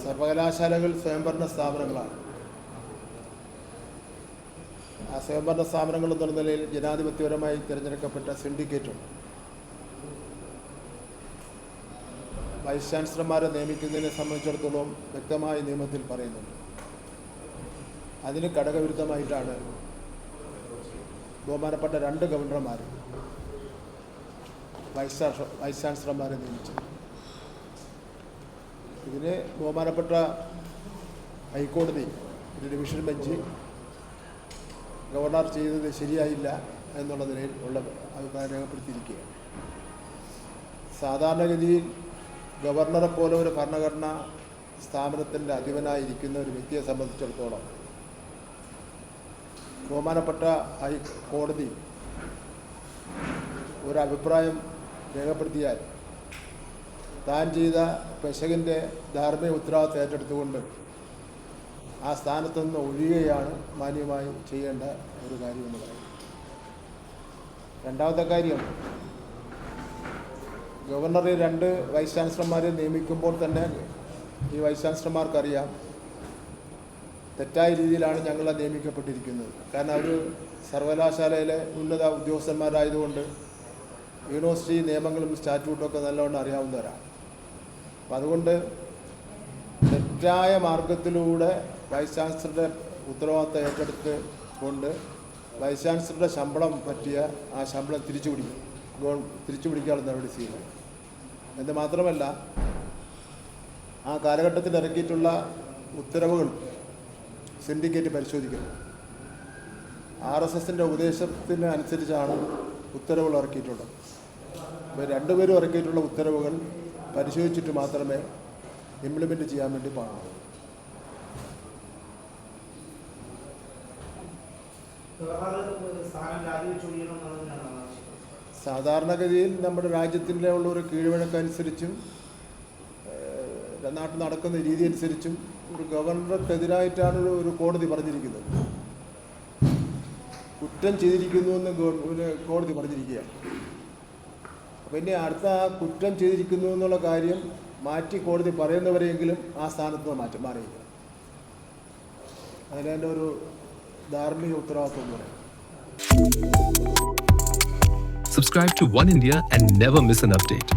സർവകലാശാലകൾ സ്വയംഭരണ സ്ഥാപനങ്ങളാണ്. ആ സ്വയംഭരണ സ്ഥാപനങ്ങൾ എന്നുള്ള നിലയിൽ ജനാധിപത്യപരമായി തിരഞ്ഞെടുക്കപ്പെട്ട സിൻഡിക്കേറ്റുണ്ട്. വൈസ് ചാൻസലർമാരെ നിയമിക്കുന്നതിനെ സംബന്ധിച്ചിടത്തോളം വ്യക്തമായ നിയമത്തിൽ പറയുന്നുണ്ട്. അതിന് ഘടകവിരുദ്ധമായിട്ടാണ് ബഹുമാനപ്പെട്ട രണ്ട് ഗവർണർമാർ വൈസ് വൈസ് ചാൻസലർമാരെ നിയമിച്ചത്. ഇതിന് ബഹുമാനപ്പെട്ട ഹൈക്കോടതി ഡിവിഷൻ ബെഞ്ച് ഗവർണർ ചെയ്തത് ശരിയായില്ല എന്നുള്ള നിലയിൽ ഉള്ള അഭിപ്രായം രേഖപ്പെടുത്തിയിരിക്കുകയാണ് സാധാരണഗതിയിൽ ഗവർണറെ പോലെ ഒരു ഭരണഘടന സ്ഥാപനത്തിന്റെ അധിപനായിരിക്കുന്ന ഒരു വ്യക്തിയെ സംബന്ധിച്ചിടത്തോളം ബഹുമാനപ്പെട്ട ഹൈക്കോടതി ഒരു അഭിപ്രായം രേഖപ്പെടുത്തിയാൽ താൻ ചെയ്ത പെശകിന്റെ ധാർമ്മിക ഉത്തരവാദിത്വം ഏറ്റെടുത്തുകൊണ്ട് ആ സ്ഥാനത്ത് നിന്ന് ഒഴിയുകയാണ് മാന്യമായി ചെയ്യേണ്ട ഒരു കാര്യമെന്ന് പറയുന്നത്. രണ്ടാമത്തെ കാര്യം ഗവർണറെ രണ്ട് വൈസ് ചാൻസലർമാരെ നിയമിക്കുമ്പോൾ തന്നെ ഈ വൈസ് ചാൻസലർമാർക്കറിയാം തെറ്റായ രീതിയിലാണ് ഞങ്ങളെ നിയമിക്കപ്പെട്ടിരിക്കുന്നത്. കാരണം അവർ സർവകലാശാലയിലെ ഉന്നത ഉദ്യോഗസ്ഥന്മാരായതുകൊണ്ട് യൂണിവേഴ്സിറ്റി നിയമങ്ങളും സ്റ്റാറ്റ്യൂട്ടും ഒക്കെ നല്ലവണ്ണം അറിയാവുന്നവരാണ്. അപ്പം അതുകൊണ്ട് തെറ്റായ മാർഗത്തിലൂടെ വൈസ് ചാൻസലറുടെ ഉത്തരവാദിത്തം ഏറ്റെടുത്ത് കൊണ്ട് വൈസ് ചാൻസലറുടെ ശമ്പളം പറ്റിയ ആ ശമ്പളം തിരിച്ചു പിടിക്കും. തിരിച്ചു പിടിക്കാനുള്ള നടപടി സ്വീകരിക്കും എന്ന് മാത്രമല്ല ആ കാലഘട്ടത്തിൽ ഇറക്കിയിട്ടുള്ള ഉത്തരവുകൾ സിൻഡിക്കേറ്റ് പരിശോധിക്കുന്നു. ആർ എസ് എസിന്റെ ഉപദേശത്തിന് അനുസരിച്ചാണ് ഉത്തരവുകൾ ഇറക്കിയിട്ടുള്ളത്. ഇപ്പോൾ രണ്ടുപേരും ഇറക്കിയിട്ടുള്ള ഉത്തരവുകൾ പരിശോധിച്ചിട്ട് മാത്രമേ ഇംപ്ലിമെന്റ് ചെയ്യാൻ വേണ്ടി പാടുള്ളൂ. സാധാരണഗതിയിൽ നമ്മുടെ രാജ്യത്തിന്റെ ഉള്ള ഒരു കീഴ്വഴക്കനുസരിച്ചും നാട്ടിൽ നടക്കുന്ന രീതി അനുസരിച്ചും ഒരു ഗവർണർക്കെതിരായിട്ടാണ് ഒരു- കോടതി പറഞ്ഞിരിക്കുന്നത്. കുറ്റം ചെയ്തിരിക്കുന്നു എന്ന് ഗവ- ഒരു കോടതി പറഞ്ഞിരിക്കുകയാണ്. പിന്നെ അടുത്ത കുറ്റം ചെയ്തിരിക്കുന്നു എന്നുള്ള കാര്യം മാറ്റി കോടതി പറയുന്നവരെയെങ്കിലും ആ സ്ഥാനത്ത് നിന്ന് മാറ്റി അതിന് അതിനെ ഒരു ധാർമ്മിക ഉത്തരവാദിത്വം എന്ന് പറയും Subscribe to One India and never miss an update.